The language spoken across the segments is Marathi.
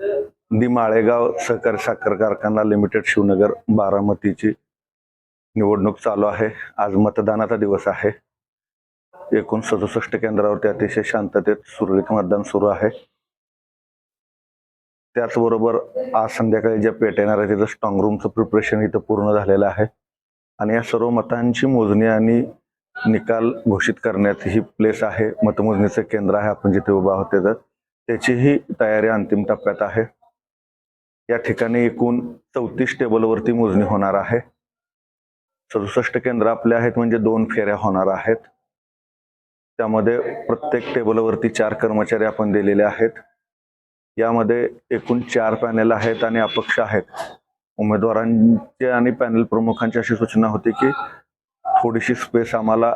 दि माळेगाव सहकारी साखर कारखाना लिमिटेड शिवनगर बारामतीची निवडणूक चालू आहे. आज मतदानाचा दिवस आहे. एकूण सदुसष्ट केंद्रावरती अतिशय शांततेत सुरळीत मतदान सुरू आहे. त्याचबरोबर आज संध्याकाळी ज्या पेट येणार आहे त्याचं स्ट्रॉंग रूमचं प्रिपरेशन इथं पूर्ण झालेलं आहे. आणि या सर्व मतांची मोजणी आणि निकाल घोषित करण्यात ही प्लेस आहे. मतमोजणीचं केंद्र आहे. आपण जिथे उभा आहोत त्याचं त्याचीही तयारी अंतिम टप्प्यात आहे. या ठिकाणी एकूण चौतीस टेबलवरती मोजणी होणार आहे. सदुसष्ट केंद्र आपले आहेत म्हणजे दोन फेऱ्या होणार आहेत. त्यामध्ये प्रत्येक टेबलवरती चार कर्मचारी आपण दिलेले आहेत. यामध्ये एकूण चार पॅनेल आहेत आणि अपक्ष आहेत. उमेदवारांचे आणि पॅनल प्रमुखांची अशी सूचना होती की थोडीशी स्पेस आम्हाला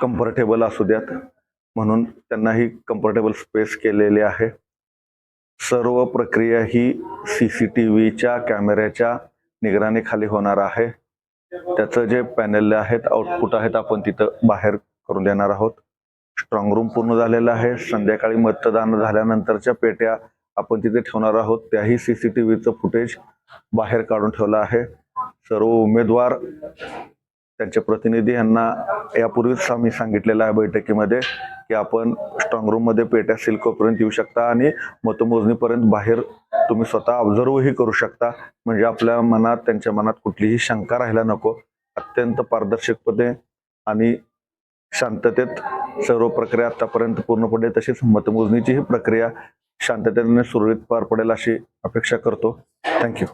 कम्फर्टेबल असू द्यात. म्हणून त्यांनाही कम्फर्टेबल स्पेस केलेली आहे. सर्व प्रक्रिया ही सी सी टी व्हीच्या कॅमेऱ्याच्या निगराणीखाली होणार आहे. त्याचं जे पॅनल आहेत आउटपुट आहेत आपण तिथं बाहेर करून देणार आहोत. स्ट्रॉंग रूम पूर्ण झालेलं आहे. संध्याकाळी मतदान झाल्यानंतरच्या पेट्या आपण तिथे ठेवणार आहोत. त्याही सी सी टी व्हीचं फुटेज बाहेर काढून ठेवलं आहे. सर्व उमेदवार त्यांचे प्रतिनिधी यांना यापूर्वीच आम्ही सांगितलेलं आहे बैठकीमध्ये की आपण स्ट्रॉंग रूममध्ये पेट्या सील करूपर्यंत येऊ शकता आणि मतमोजणीपर्यंत बाहेर तुम्ही स्वतः ऑब्झर्वही करू शकता. म्हणजे आपल्या मनात त्यांच्या मनात कुठलीही शंका राहायला नको. अत्यंत पारदर्शकपणे आणि शांततेत सर्व प्रक्रिया आतापर्यंत पूर्ण पडेल तशीच मतमोजणीची ही प्रक्रिया शांततेने सुरळीत पार पडेल अशी अपेक्षा करतो. थँक्यू